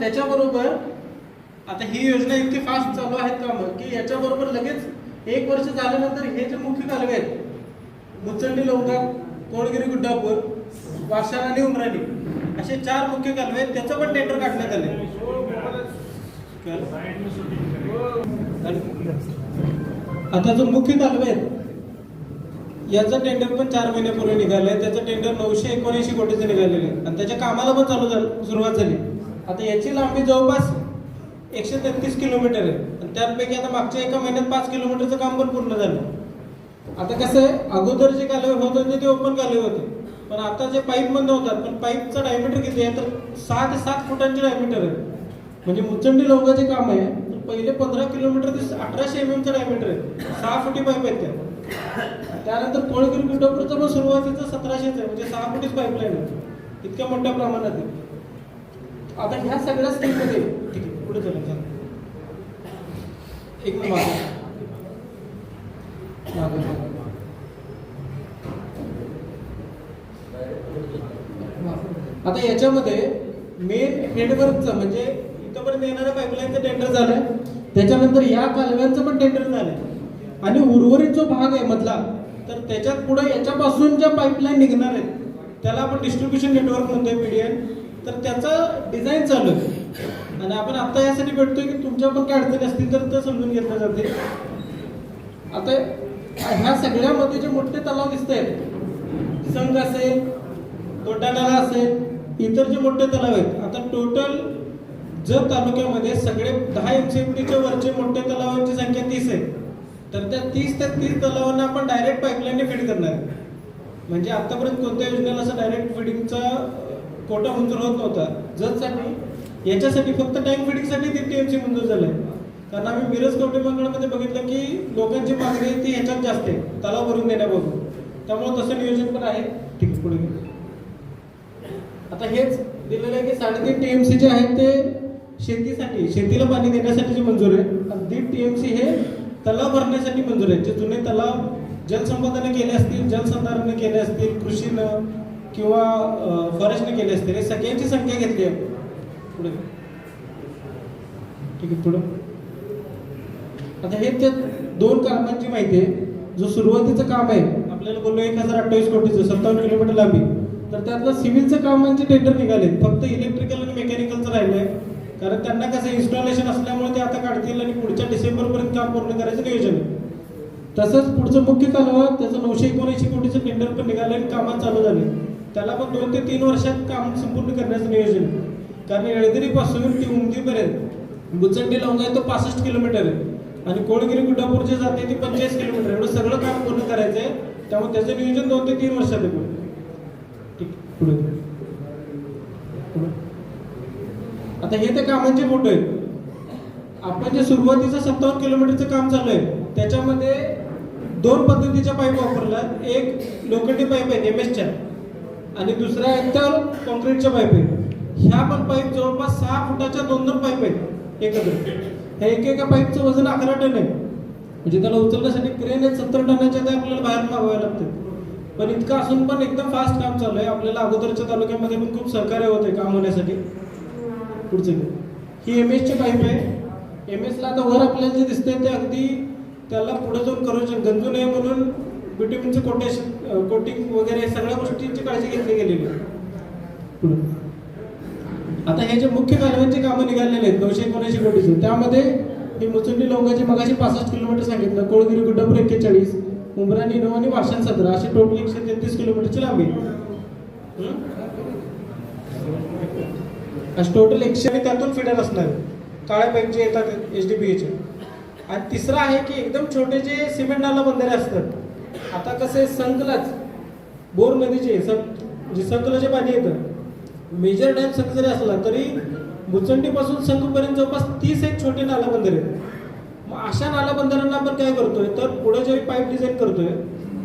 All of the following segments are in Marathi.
त्याच्याबरोबर आता ही योजना इतकी फास्ट चालू आहेत कामं की याच्याबरोबर लगेच एक वर्ष झाल्यानंतर हे जे मुख्य कालवे आहेत मुचंडी लोंगा कोणगिरी गुड्डापूर वाशार आणि उमराणी असे चार मुख्य कालवे आहेत त्याचं पण टेंडर काढण्यात आले आता जो मुख्य कालवे आहेत याचं टेंडर पण चार महिन्यापूर्वी निघालंय त्याचं टेंडर नऊशे एकोणऐंशी कोटीचं निघालेलं आहे. आणि त्याच्या कामाला पण चालू झालं सुरुवात झाली. आता याची लांबी जवळपास एकशे तेहतीस किलोमीटर आहे. आणि त्यापैकी आता मागच्या एका महिन्यात पाच किलोमीटरचं काम पण पूर्ण झालं. आता कसं आहे अगोदर जे कालवे होत होते ते ओपन कालवे होते. पण आता जे पाईप बंद होतात पण पाईपचं डायमीटर किती आहे? तर सहा ते सात फुटांचे डायमीटर आहे. म्हणजे मुचंडी लवंगाचे काम आहे. तर पहिले पंधरा किलोमीटर ते अठराशे एम एमचा डायमीटर आहे. सहा फुटी पाईप आहेत त्या. त्यानंतर कोळगिरी गुड्डापूरचं पण सुरुवातीचं सतराशेच आहे. म्हणजे सहा फुटीच पाईपलाईन आहे. इतक्या मोठ्या प्रमाणात आहे. आता ह्या सगळ्या स्कीममध्ये ठीक आहे पुढे चला चला. एक मिनिट मागे. आता याच्यामध्ये मेन हेडवर्कचं म्हणजे इथंपर्यंत येणाऱ्या पाईपलाईनचं टेंडर झालंय. त्याच्यानंतर या कालव्यांचं पण टेंडर झालंय. आणि उर्वरित जो भाग आहे मधला. तर त्याच्यात पुढे याच्यापासून ज्या पाईपलाईन निघणार आहेत त्याला आपण डिस्ट्रीब्युशन नेटवर्क म्हणतोय पीडीएन तर त्याचं डिझाईन चालू आहे आणि आपण आता यासाठी भेटतोय की तुमच्या पण काय अडचणी असतील तर ते समजून घेतलं जाते आता ह्या सगळ्यामध्ये जे मोठे तलाव दिसत आहेत संघ असेल तोटाणाला असेल इतर जे मोठे तलाव आहेत आता टोटल जर तालुक्यामध्ये सगळे दहा एमसीएफटीच्या वरचे मोठे तलावांची संख्या तीस आहे तर त्या तीस त्या तीस तलावांना आपण डायरेक्ट पाईपलाईनने फीड करणार आहे. म्हणजे आतापर्यंत कोणत्या योजनेला असं डायरेक्ट फिडिंगचा कोटा मंजूर होत नव्हता. जजसाठी याच्यासाठी फक्त टँक फिडिंगसाठी ते सी मंजूर झालंय. कारण आम्ही मिरज कवटे मंगळामध्ये बघितलं की लोकांची मागणी आहे ती ह्याच्यात जास्त आहे. तलाव भरून देण्याबरोबर त्यामुळे तसं नियोजन पण आहे. ठीक आहे पुढे आता हेच दिलेलं आहे की साडेतीन सी जे आहेत ते शेतीसाठी शेतीला पाणी देण्यासाठी जे मंजूर आहे. आणि दीड सी हे तलाव भरण्यासाठी मंजूर आहे. जे जुने तलाव जलसंपदाने केले असतील जलसंधारणाने केले असतील कृषीनं किंवा फॉरेस्टने केले असते हे सगळ्यांची संख्या घेतली आहे. पुढे. ठीक आहे पुढं. आता हे त्या दोन कामांची माहिती आहे. जो सुरुवातीचं काम आहे आपल्याला बोललो एक हजार अठ्ठावीस कोटीचं सत्तावन्न किलोमीटर लांबी. तर त्यातलं सिव्हिलचं कामांचे म्हणजे टेंडर निघाले फक्त इलेक्ट्रिकल आणि मेकॅनिकलचं राहिलं आहे. कारण त्यांना कसं इन्स्टॉलेशन असल्यामुळे ते आता काढतील आणि पुढच्या डिसेंबरपर्यंत काम पूर्ण करायचं नियोजन आहे. तसंच पुढचं मुख्य कालवा त्याचं नऊशे एकोणऐंशी कोटीचं टेंडर पण निघालं आणि कामात चालू झाले त्याला पण दोन ते तीन वर्षात काम संपूर्ण करण्याचं नियोजन. कारण येळदरीपासून ती उमदीपर्यंत बुचंडी लावून आहे तो पासष्ट किलोमीटर आहे. आणि कोळगिरी गुड्डापूर जे जाते ती पंचेचाळीस किलोमीटर. एवढं सगळं काम पूर्ण करायचं आहे त्यामुळे त्याचं नियोजन दोन ते तीन वर्षात आहे पुढे. ठीक पुढे. आता हे ते कामांचे फोटो आहेत. आपण जे सुरुवातीचं सत्तावन्न किलोमीटरचं काम चालू आहे त्याच्यामध्ये दोन पद्धतीच्या पाईप वापरल्यात. एक लोखंडी पाईप आहेत एम एसच्या आणि दुसऱ्या आहेत तर कॉन्क्रीटच्या पाईप आहेत. ह्या पण पाईप जवळपास सहा फुटाच्या दोन दोन पाईप आहेत एकत्र. ह्या एक एका पाईपचं वजन अकरा टन आहे. म्हणजे त्याला उचलण्यासाठी क्रेन आहेत सत्तर टनाच्या त्या आपल्याला बाहेर मागवाव्या लागतात पण इतकं असून पण एकदम फास्ट काम चालू आहे. आपल्याला अगोदरच्या तालुक्यामध्ये पण खूप सहकार्य होत आहे काम होण्यासाठी. पुढचं ही एम एसची पाईप आहे. एम एसला आता वर आपल्याला जे दिसतंय ते अगदी त्याला पुढे जाऊन करोजन गंजू नये म्हणून बिट्युमिनचं कोटेशन कोटिंग वगैरे सगळ्या गोष्टींची काळजी घेतली गेलेली आहे. आता हे जे मुख्य कालव्यांची कामं निघालेले आहेत नऊशे एकोणऐंशी कोटीचे त्यामध्ये ही मुचुंडी लोकांची मगाशी पासष्ट किलोमीटर सांगितलं कोळगिरी गुड्डापूर एक्केचाळीस उमराणी नऊ आणि वाशन सतरा अशी टोटल एकशे तेहतीस किलोमीटरची लांबी? अशी टोटल एकशे आणि त्यातून फिडर असणार काळ्या पाईपचे येतात एच डी बी एचे आणि तिसरा आहे की एकदम छोटे जे सिमेंट नाला बंधारे असतात आता कसे संकलाच. बोर नदीचे सं म्हणजे संकलं जे पाणी येतं. मेजर डॅम संघ जरी असला तरी मुचंडीपासून संघपर्यंत जवळपास तीस एक छोटे नाला बंधारे आहेत. मग अशा नाला आपण काय करतोय? तर पुढे जेव्हा पाईप डिझाईन करतोय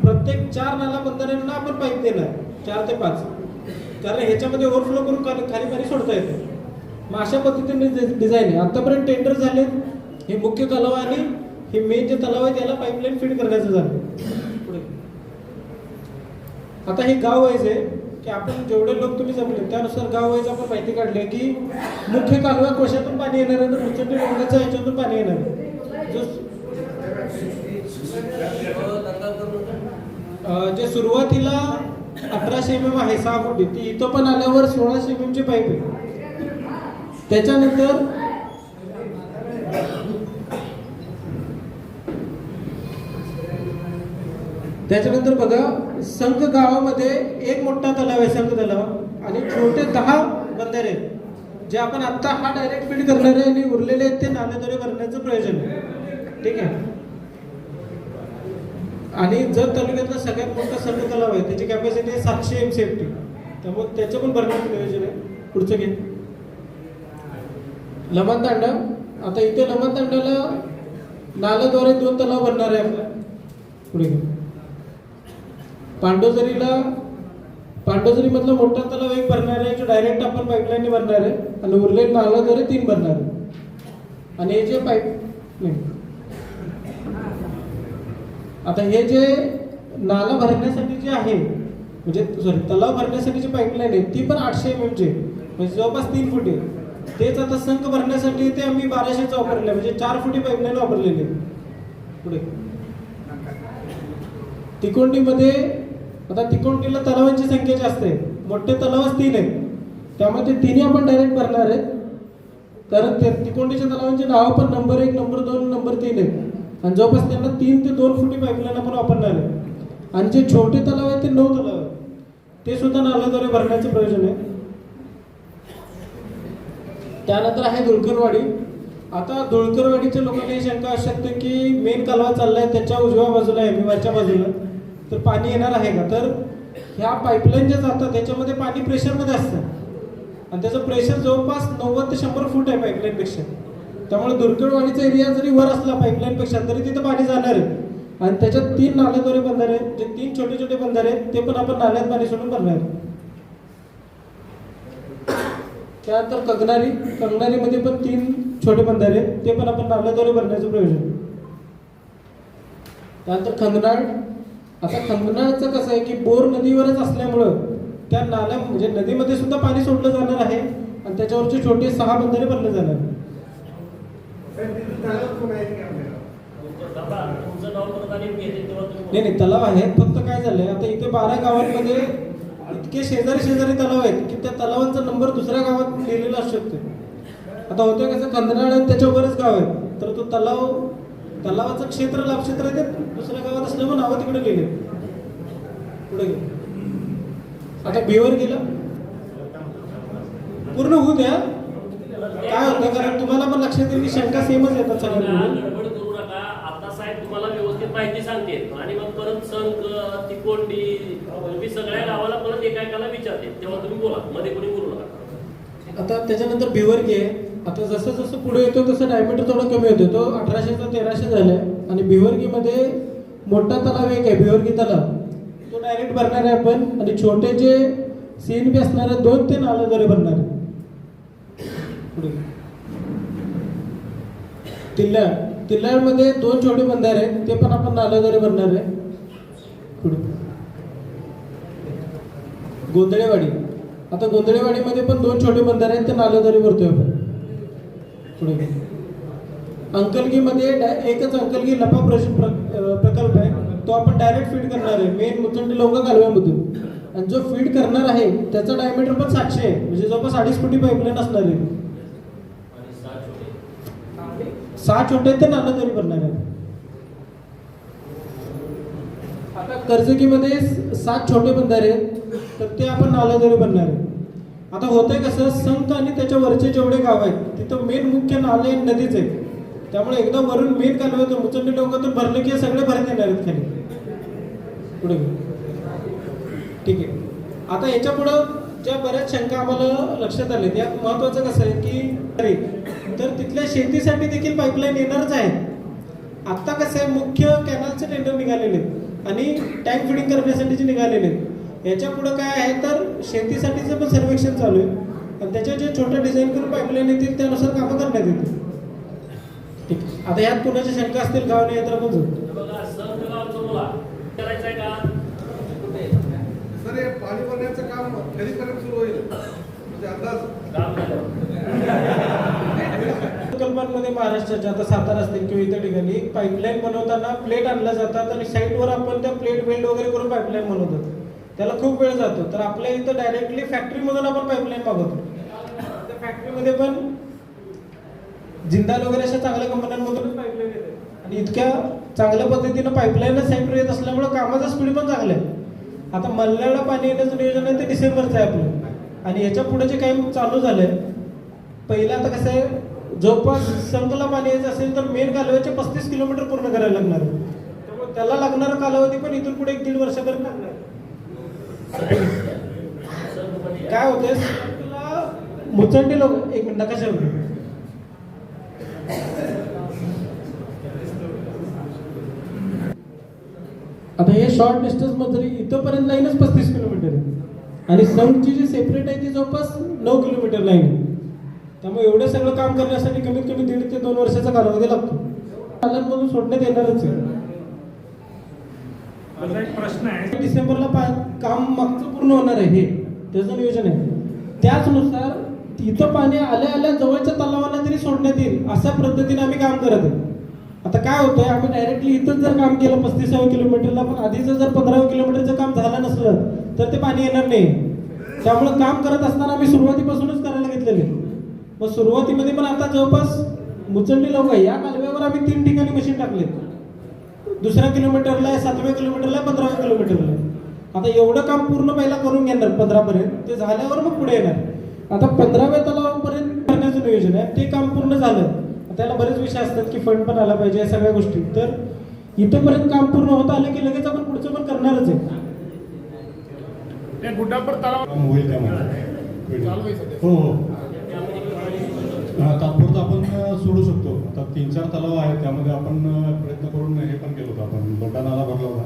प्रत्येक चार नाला आपण पाईप देणार. चार ते पाच. कारण ह्याच्यामध्ये ओव्हरफ्लो करून खाली खाली पाणी सोडता येतं. मग अशा पद्धतीने डिझाईन आहे. आतापर्यंत टेंडर झाले हे मुख्य तलाव आणि हे मेन जे तलाव आहे त्याला पाईपलाईन फिट करण्याचं झालं आता हे गाव व्हायचं आहे की आपण जेवढे लोक तुम्ही जमले त्यानुसार गाव वाईज आपण माहिती काढली आहे की मुख्य कालवा कोशातून पाणी येणार आहे तर मुचंडी डोंगराच्या ह्याच्यातून पाणी येणार आहे. जो जे सुरुवातीला अठराशे एम एम आहे सहा फुटी ती इथं पण आल्यावर सोळाशे एम एमची पाईप आहे. त्याच्यानंतर त्याच्यानंतर बघा संघ गावामध्ये एक मोठा तलाव आहे संघ तलाव. आणि छोटे दहा बंधारे जे आपण आत्ता हा डायरेक्ट फीड करणार आहे आणि उरलेले आहेत ते नालेद्वारे करण्याचं प्रयोजन आहे. ठीक आहे? आणि जर तालुक्यातला सगळ्यात मोठा संघ तलाव आहे त्याची कॅपॅसिटी आहे सातशे एम सी एफ टी त्यामुळे त्याचं पण भरण्याचं प्रयोजन आहे. पुढचं घे. लमण तांडा आता इथे लमण तांड्याला नाल्याद्वारे दोन तलाव भरणार आहे आपला. पुढे घे. पांडोजरीला पांडोजरी मधला मोठा तलाव एक भरणार आहे जो डायरेक्ट आपण पाईपलाईनने भरणार आहे. आणि उरलेले तरी तीन भरणार आहे. आणि हे जे पाईप नाही. आता हे जे नाला भरण्यासाठी जे आहे म्हणजे सॉरी तलाव भरण्यासाठी जी पाईपलाईन आहे ती पण आठशे एम एमची म्हणजे जवळपास तीन फुटी तेच आता संख भरण्यासाठी ते आम्ही बाराशेच वापरले म्हणजे चार फुटी पाईपलाईन वापरलेली आहे. पुढे. तिकोंडीमध्ये आता तिकोंडीला तलावांची संख्या जास्त आहे. मोठे तलावच तीन आहेत त्यामुळे ते तिन्ही आपण डायरेक्ट भरणार आहेत कारण ते तिकोंडीच्या तलावांचे नाव पण नंबर एक नंबर दोन नंबर तीन आहेत आणि जवळपास त्यांना तीन ते दोन फुटी पाईपलाईन आपण वापरणार आहे. आणि जे छोटे तलाव आहेत ते नऊ तलाव आहेत. ते सुद्धा नाल्याद्वारे भरण्याचं प्रयोजन आहे. त्यानंतर आहे दुळकरवाडी आता दुळकरवाडीच्या लोकांना ही शंका असू शकते की मेन कालवा चाललाय त्याच्या उजव्या बाजूला आहे वरच्या बाजूला. तर पाणी येणार आहे का? तर ह्या पाईपलाईन ज्या जातात त्याच्यामध्ये पाणी प्रेशरमध्ये असतं. आणि त्याचं प्रेशर जवळपास नव्वद ते शंभर फूट आहे पाईपलाईनपेक्षा त्यामुळे दुर्गडवाडीचा एरिया जरी वर असला पाईपलाईनपेक्षा तरी तिथं पाणी जाणार आहे. आणि त्याच्यात तीन नाल्याद्वारे बंधारे आहेत. जे तीन छोटे छोटे बंधारे आहेत ते पण आपण नाल्यात पाणी सोडून भरणार आहे. त्यानंतर कंगनारी कंगनारीमध्ये पण तीन छोटे बंधारे आहेत. ते पण आपण नाल्याद्वारे भरण्याचं प्रयोजन. त्यानंतर खंगनाळ आता खंगनाळचं कसं आहे की बोर नदीवरच असल्यामुळं त्या नाल्या म्हणजे नदीमध्ये सुद्धा पाणी सोडलं जाणार आहे आणि त्याच्यावरचे छोटे सहा बंधारे भरले जाणार आहेत. नाही नाही तलाव आहेत फक्त काय झालंय आता इथे बारा गावांमध्ये इतके शेजारी शेजारी तलाव आहेत की त्या तलावांचा नंबर दुसऱ्या गावात लिहिलेला असू शकतो आता होतं कसं कंदनाळ आणि त्याच्यावरच गाव आहे तर तो तलाव तलावाचं क्षेत्र लाभक्षेत्र आहे ते. दुसऱ्या गावात असल्यामुळे नावं तिकडे लिहिले पुढे आता बिवर गेलं. पूर्ण होऊ द्या. काय होतं? कारण तुम्हाला पण लक्षात येईल शंका सेमच येतात त्यांना सगळ्यांकडून गडबड करू नका. आता साहेब तुम्हाला व्यवस्थित माहिती सांगते. आणि मग परत संक तिकोंडी मी सगळ्या गावाला परत एका एकाला विचारते. तेव्हा तुम्ही बोला. मध्ये कोणी बोलू नका. आता त्याच्यानंतर भिवर्गी आहे आता जसं जसं पुढे येतो तसं डायमीटर थोडं कमी होतो. तो अठराशेचा तेराशे झालाय. आणि भिवर्गीमध्ये मोठा तलाव एक आहे भिवर्गी तलाव. तो डायरेक्ट भरणार आहे आपण. आणि छोटे जे सीन बी असणार आहे दोन ते नाल्याद्वारे भरणार आहे. पुढे. तिल्लाळ दोन छोटे बंधारे आहेत ते पण आपण नालाद्वारे भरणार आहे. पुढे. गोंधळेवाडी. आता गोंधळेवाडीमध्ये पण दोन छोटे बंधारे आहेत ते नालाद्वारे भरतोय आपण. पुढे. अंकलगीमध्ये एकच अंकलगी लपा प्रश- प्रकल्प आहे. तो आपण डायरेक्ट फीड करणार आहे. मेन मुतंड लोक कालव्यामधून आणि जो फीड करणार आहे त्याचा डायमीटर पण सातशे आहे. म्हणजे जवळपास अडीच फुटी पाईपलाईन असणार आहे. सहा छोटे ते नाना आहेत ते भरणार आहे आता कर्जगीमध्ये सात छोटे बंधारे आहेत. तर ते आपण नाल्याद्वारे भरणार आहे आता होतंय कसं संत आणि त्याच्या वरचे जेवढे गाव आहेत तिथं मेन मुख्य नाले आणि नदीच आहे त्यामुळे एकदा वरून मेन कालव्यातून मुचंडी डोंगातून भरले की हे सगळे भरत येणार आहेत खाली. पुढे ठीक आहे. आता याच्या पुढं ज्या बऱ्याच शंका आम्हाला लक्षात आल्या यात महत्वाचं कसं आहे की अरे, तर तिथल्या शेतीसाठी देखील पाईपलाईन येणारच आहे. आत्ता कसं आहे मुख्य कॅनलचे टेंडर निघालेले आहेत आणि टँक फिडिंग करण्यासाठीचे निघालेले आहेत याच्या पुढं काय आहे तर शेतीसाठीचं पण सर्वेक्षण चालू आहे. आणि त्याच्या जे छोटं डिझाईन करून पाईपलाईन येतील त्यानुसार कामं करण्यात येतील. ठीक. आता यात कुणाच्या शंका असतील गाव नाही तर आपण जाऊ हे बघा संत गावचं बोला करायचं आहे? का तरी पाणी भरण्याचं काम कधीपर्यंत सुरू होईल? म्हणजे अंदाज काम झालं प्रकल्पांमध्ये महाराष्ट्राच्या आता सातारा असतील किंवा इतर ठिकाणी पाईपलाईन बनवताना प्लेट आणल्या जातात आणि साईडवर आपण त्या प्लेट वेल्ड वगैरे करून पाईपलाईन बनवतो त्याला खूप वेळ जातो. तर आपल्या इथं डायरेक्टली फॅक्टरीमधून आपण पाईपलाईन मागवतो. त्या फॅक्टरीमध्ये पण जिंदाल वगैरे अशा चांगल्या कंपन्यांमधूनच पाईपलाईन येते. आणि इतक्या चांगल्या पद्धतीनं पाईपलाईन सेंटर येत असल्यामुळे कामाचा स्पीड पण चांगला आहे. आता मल्ल्याला पाणी येण्याचं नियोजन आहे ते डिसेंबरचं आहे आपलं. आणि याच्यापुढे जे काही चालू झालंय. पहिलं आता कसं आहे जवळपास संतला पाणी यायचं असेल तर मेन कालव्याचे पस्तीस किलोमीटर पूर्ण करायला लागणार त्यामुळे त्याला लागणारा कालावधी पण इथून पुढे एक दीड वर्षापर्यंत लागणार आहे. काय होते तुला मुचंडी लोक एक मिनिट होते आता हे शॉर्ट डिस्टन्समध्ये इथंपर्यंत लाईनच पस्तीस किलोमीटर आहे. आणि संघची जी सेपरेट आहे ती जवळपास नऊ किलोमीटर लाईन आहे. त्यामुळे एवढं सगळं काम करण्यासाठी कमीत कमी दीड ते दोन वर्षाचा कालावधी लागतो. कालांमधून सोडण्यात येणारच आहे. माझा एक प्रश्न आहे. डिसेंबरला पा काम मागचं पूर्ण होणार आहे हे. त्याचं नियोजन आहे. त्याचनुसार इथं पाणी आल्या आल्या जवळच्या तलावाला जरी सोडण्यात येईल अशा पद्धतीने आम्ही काम करत आहे. आता काय होतंय आम्ही डायरेक्टली इथंच जर काम केलं पस्तीसाव्या किलोमीटरला पण आधीच जर पंधराव्या किलोमीटरचं काम झालं नसलं तर ते पाणी येणार नाही. त्यामुळे काम करत असताना आम्ही सुरुवातीपासूनच करायला घेतलेले मग सुरुवातीमध्ये पण आता जवळपास मुचंडी लोक आहे या कालव्यावर आम्ही तीन ठिकाणी मशीन टाकले दुसऱ्या किलोमीटरला आहे सातव्या किलोमीटरला आहे पंधराव्या किलोमीटरला आहे. आता एवढं काम पूर्ण पहिला करून घेणार पंधरा पर्यंत ते झाल्यावर मग पुढे येणार. आता पंधराव्या तलावापर्यंत करण्याचं नियोजन आहे. ते काम पूर्ण झालं. त्याला बरेच विषय असतात की फंड पण आला पाहिजे या सगळ्या गोष्टी. तर इथंपर्यंत काम पूर्ण होत आलं की लगेच आपण पुढचं पण करणारच आहे. होईल हो हा, तात्पुरतं आपण सोडू शकतो. आता तीन चार तलाव आहेत त्यामध्ये आपण प्रयत्न करून हे पण केलं होतं. आपण बोटा नाला भरला होता.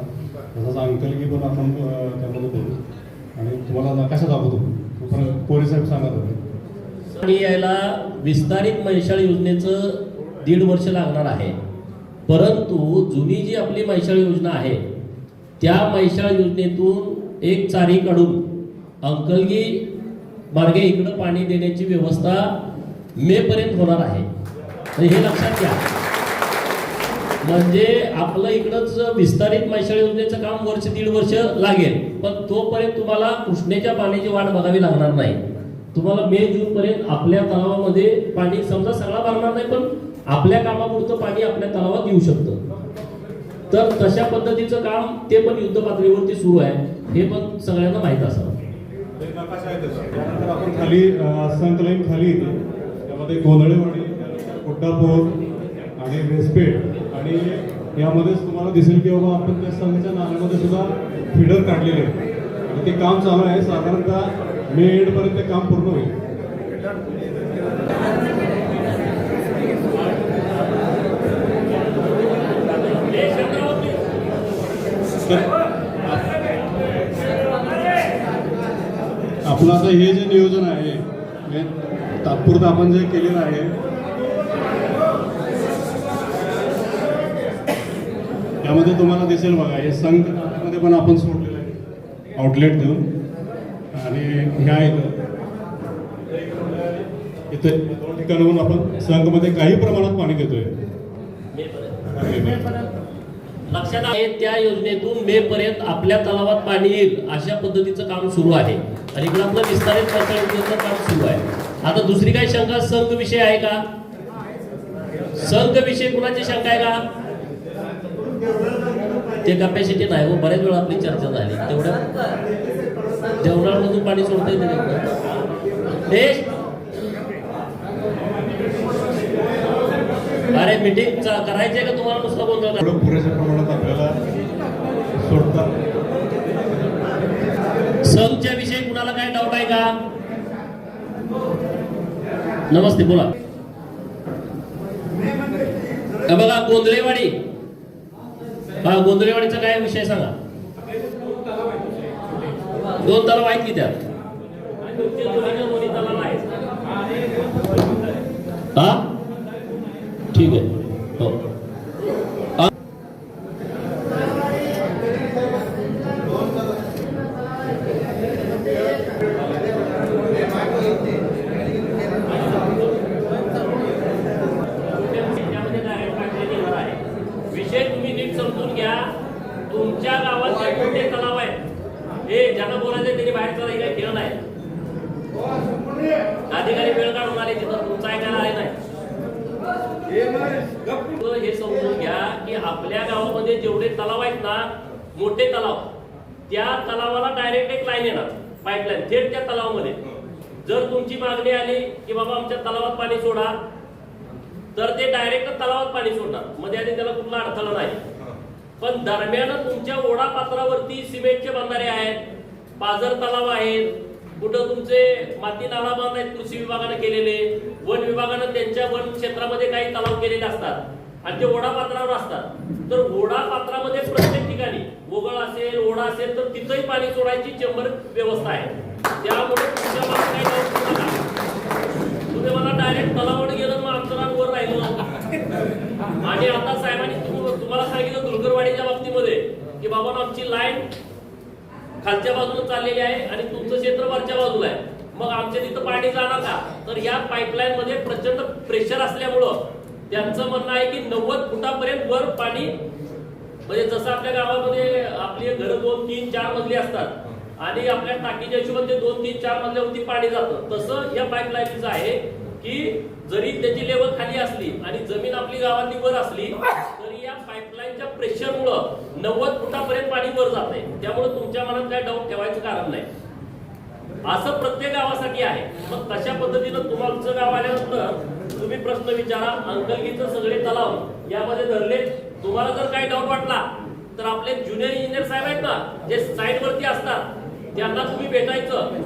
तसाच अंकलगी पण आपण त्यामध्ये करू आणि तुम्हाला कशा दाखवतो? तो कोरे साहेब सांगत होते. आणि यायला विस्तारित मैशाळ योजनेचं दीड वर्ष लागणार आहे. परंतु जुनी जी आपली मैशाळ योजना आहे त्या मैशाळ योजनेतून एक चारी काढून अंकलगी मार्गे इकडं पाणी देण्याची व्यवस्था मे पर्यंत होणार आहे. तर हे लक्षात घ्या. म्हणजे आपलं इकडंच विस्तारित मैशाळ योजनेचं काम वर्ष दीड वर्ष लागेल पण तोपर्यंत तुम्हाला कृष्णेच्या पाण्याची वाट बघावी लागणार नाही. तुम्हाला मे जून पर्यंत आपल्या तलावामध्ये पाणी समजा सगळा भरणार नाही पण आपल्या कामापुरतं पाणी आपल्या तलावात येऊ शकतं. तर तशा पद्धतीचं काम ते पण युद्ध पातळीवरती सुरू आहे. हे पण सगळ्यांना माहीत असावं. खाली संकलन खाली ते त्यामध्ये गोंधळेवाडी आणि वेसपेठ आणि यामध्येच तुम्हाला दिसेल की बाबा आपण त्या संघाच्या नाल्यामध्ये सुद्धा फिडर काढलेले आहे. आणि ते काम चालू आहे. साधारणतः मे एंडपर्यंत ते काम पूर्ण होईल. आपलं आता हे जे नियोजन आहे तात्पुरतं आपण जे केलेलं आहे त्यामध्ये तुम्हाला दिसेल बघा हे संघमध्ये पण आपण सोडलेलं आहे. आउटलेट देऊन. आणि ह्या इथं इथे दोन ठिकाणाहून आपण संघमध्ये काही प्रमाणात पाणी देतोय लक्षात आहे त्या योजनेतून मे पर्यंत आपल्या तलावात पाणी येईल अशा पद्धतीचं काम सुरू आहे. आणि इकडे आपलं विस्तारित पातळ काम सुरू आहे. आता दुसरी काही शंका? संघ विषय आहे का? संघ विषय कुणाची शंका आहे का? ते कॅपॅसिटी नाही हो बऱ्याच वेळा आपली चर्चा झाली. तेवढ्या जेवणामधून पाणी सोडता येते अरे मीटिंग करायची आहे का तुम्हाला नुसतं बोलतो पुरेशा प्रमाणात आपल्याला सोडतात. संघच्या विषयी कुणाला काय डाऊट आहे का? नमस्ते बोला. बघा गोंधळेवाडी. हा गोंधळेवाडीचा काय विषय सांगा? दोन तलाव आहेत की त्यात? हा ठीक आहे हो बोलायचं त्यांनी बाहेर चालला काही खेळ नाही अधिकारी वेळ काढून आले तिथं तुमचं ऐकायला आले नाही हे नाही गप्प तर हे समजून घ्या की आपल्या गावामध्ये जेवढे तलाव आहेत ना मोठे तलाव त्या तलावाला डायरेक्ट एक लाईन येणार पाईपलाईन थेट त्या तलावामध्ये जर तुमची मागणी आली की बाबा आमच्या तलावात पाणी सोडा तर ते डायरेक्ट सोडणार मध्ये आधी त्याला कुठला अडथळा नाही. पण दरम्यान तुमच्या ओढा पात्रावरती सिमेंटचे बंधारे आहेत पाझर तलाव आहेत कुठं तुमचे माती नाला बांध आहेत कृषी विभागानं केलेले वन विभागानं त्यांच्या वन क्षेत्रामध्ये काही तलाव केलेले असतात आणि ते ओढा पात्रावर असतात. तर ओढा पात्रामध्ये प्रत्येक ठिकाणी ओगळ असेल ओढा असेल तर तिथंही पाणी सोडायची चेंबर व्यवस्था आहे. त्यामुळे तुमच्या मला काही. तुम्ही मला डायरेक्ट तलावावर गेलं मग आमचं वर राहिलं. आणि आता साहेबांनी तुम्हाला सांगितलं दुर्गरवाडीच्या बाबतीमध्ये की बाबा आमची लाईन खालच्या बाजूला चाललेली आहे आणि तुमचं क्षेत्र वरच्या बाजूला आहे. मग आमच्या तिथं पाणी जाणार का? तर या पाईपलाईन मध्ये प्रचंड प्रेशर असल्यामुळं त्यांचं म्हणणं आहे की नव्वद फुटापर्यंत वर पाणी म्हणजे जसं आपल्या गावामध्ये आपली घरं दोन तीन चार मजली असतात आणि आपल्या टाकीच्या हिशोबाने दोन तीन चार मजल्यावरती पाणी जातं. तसं या पाईपलाईनचं आहे. की जरी त्याची लेवल खाली असली आणि जमीन आपली गावातली वर असली तरी या पाईपलाईनच्या प्रेशरमुळं नव्वद फुटापर्यंत पाणी वर जात आहे. त्यामुळे तुमच्या मनात काय डाऊट ठेवायचं कारण नाही. असं प्रत्येक गावासाठी आहे. मग तशा पद्धतीनं तुमचं गाव आल्यानंतर तुम्ही प्रश्न विचारा अंकलगीचं सगळे तलाव यामध्ये धरले. तुम्हाला जर काही डाऊट वाटला तर आपले ज्युनियर इंजिनियर साहेब आहेत ना जे साईट वरती असतात त्यांना तुम्ही भेटायचं.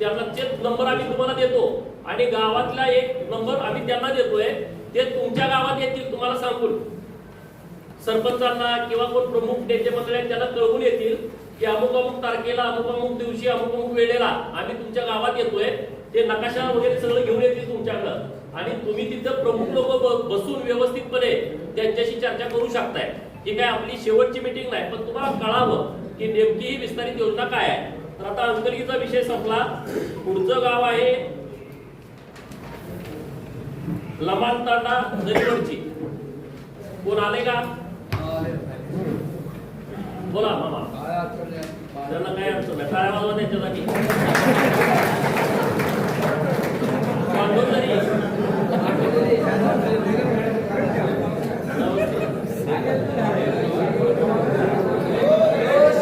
त्यांचे नंबर आम्ही तुम्हाला देतो. आणि गावातला एक नंबर आम्ही त्यांना देतोय. ते तुमच्या गावात येतील तुम्हाला सांगून. सरपंचांना किंवा कोण प्रमुख नेते मंडळी आहेत त्यांना कळवून येतील की अमुक अमुक तारखेला अमुक अमुक दिवशी अमुक अमुक वेळेला आम्ही तुमच्या गावात येतोय. ते नकाशा वगैरे सगळं घेऊन येतील तुमच्याकडं. आणि तुम्ही तिथं प्रमुख लोक बसून व्यवस्थितपणे त्यांच्याशी चर्चा करू शकताय. ही काय आपली शेवटची मिटिंग नाही पण तुम्हाला कळावं की नेमकी ही विस्तारित योजना काय आहे. तर आता अंकलगीचा विषय संपला. पुढचं गाव आहे लमाण तांडा दरीवडची कोण आले का? बोला मामा. त्यांना काय अडचण आहे टाळ्या वाजवा त्यांच्यासाठी पांडुरंगारी.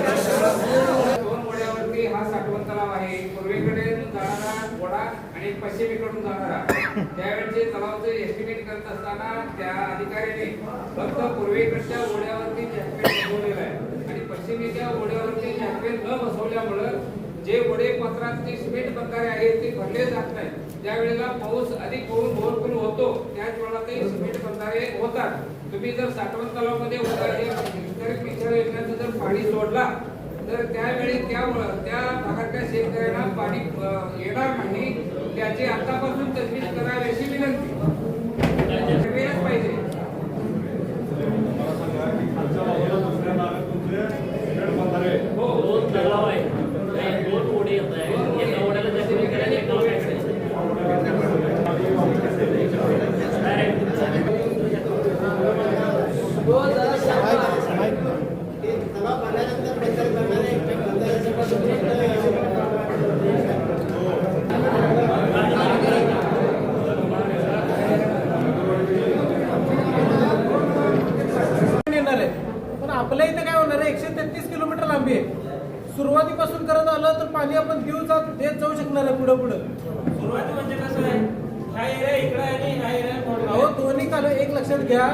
दोन ओढ्यावरती हा साठवण तलाव आहे पूर्वेकडे जाणारा ओढा पैसे विकटून जाणारा. त्यावेळेचे तलावचं एस्टिमेट करत असताना त्या अधिकाऱ्याने फक्त पूर्वेकडच्या ओढ्यावरती जॅकपेट बसवलेला आहे आणि पश्चिमेच्या ओढ्यावरती जॅकपेट न बसवल्यामुळं जे ओढे पत्रातले सिमेंट प्रकारे आहेत ते भरले जात नाही त्यावेळेला पाऊस अधिक होऊन भरपूर होतो. त्याच वेळेला ते सिमेंट प्रकारे होतात. तुम्ही जर साठवण तलावामध्ये पिक्चर योजनेचं जर पाणी सोडला तर त्यावेळी त्या त्या भागातल्या शेतकऱ्यांना पाणी येणार नाही. त्याची आतापासून तजवीज करावी अशी विनंती. करायलाच पाहिजे. हो. दोन तलाव आहे दोन ओढे येत आहे एका ओढ्याला एका ओढ्याला आहे पण आपल्या इथे काय होणार आहे एकशे तेहतीस किलोमीटर लांबी आहे सुरुवातीपासून करत आलं तर पाणी आपण देऊ जा देत जाऊ शकणार आहे पुढे पुढे सुरुवात म्हणजे कसं आहे ह्या एरिया इकडे आहे आणि ह्या एरिया अहो दोन्ही काल एक लक्षात घ्या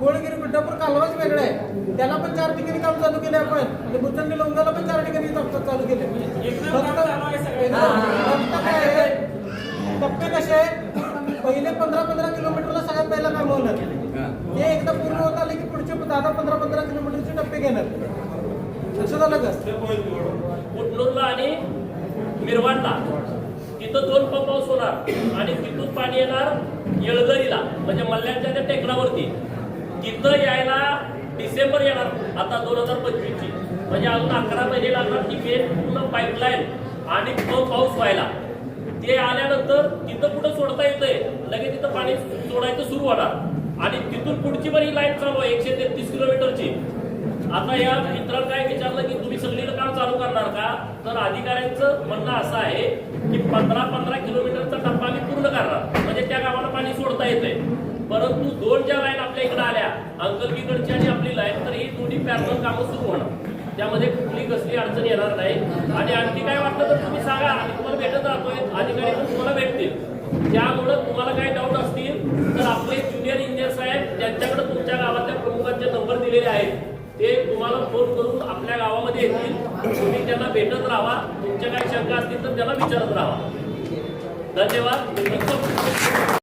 कोळगिरी गुड्डापूर कालवाच वेगळा आहे त्याला पण चार ठिकाणी काम चालू केले आपण आणि बुचंडी लोंगाला पण चार ठिकाणी काम चालू केले. एकदम फक्त काम चालू आहे सगळे. एकदम- फक्त काय आहे? टप्पे कसे? पहिले पंधरा पंधरा किलोमीटरला सगळ्यात पहिला काम होणार हे एकदा पूर्ण होत आले की पुढचे दहा पंधरा पंधरा किलोमीटरचे टप्पे घेणार. लक्षात आलं का? कुटनूरला आणि मिरवाडला. तिथं दोन पंप हाऊस होणार आणि तिथून पाणी येणार येळदरीला म्हणजे मल्ल्याच्या त्या टेकडावरती तिथं यायला डिसेंबर येणार आता दोन हजार पंचवीसची. म्हणजे अजून अकरा महिने लागणार ती मेन पूर्ण पाईपलाईन आणि पंप हाऊस व्हायला. ते आल्यानंतर तिथं कुठं सोडता येतंय? लगेच तिथं पाणी सोडायचं सुरू होणार. आणि तिथून पुढची पण ही लाईन चालू आहे एकशे तेहतीस किलोमीटरची. आता या मित्रांना काय विचारलं की तुम्ही सगळीकडे काम चालू करणार का? तर तर अधिकाऱ्यांचं म्हणणं असं आहे की पंधरा पंधरा किलोमीटरचा टप्पा आम्ही पूर्ण करणार. म्हणजे त्या गावाला पाणी सोडता येतंय. परंतु दोन ज्या लाईन आपल्या इकडे आल्या अंकलकीकडची आणि आपली लाईन तर ही दोन्ही पॅरल कामं सुरू होणार. त्यामध्ये कुठली कसली अडचण येणार नाही. आणि आणखी काय वाटलं तर तुम्ही सांगा आम्ही तुम्हाला भेटत राहतोय अधिकारी पण तुम्हाला भेटतील. त्यामुळं तुम्हाला काही डाऊट असतील तर आपले ज्युनियर इंजिनियर साहेब त्यांच्याकडे तुमच्या गावातल्या प्रमुखांचे नंबर दिलेले आहेत. ते तुम्हाला फोन करून आपल्या गावामध्ये येतील. तुम्ही त्यांना भेटत राहा. तुमच्या काही शंका असतील तर त्यांना विचारत राहा. धन्यवाद.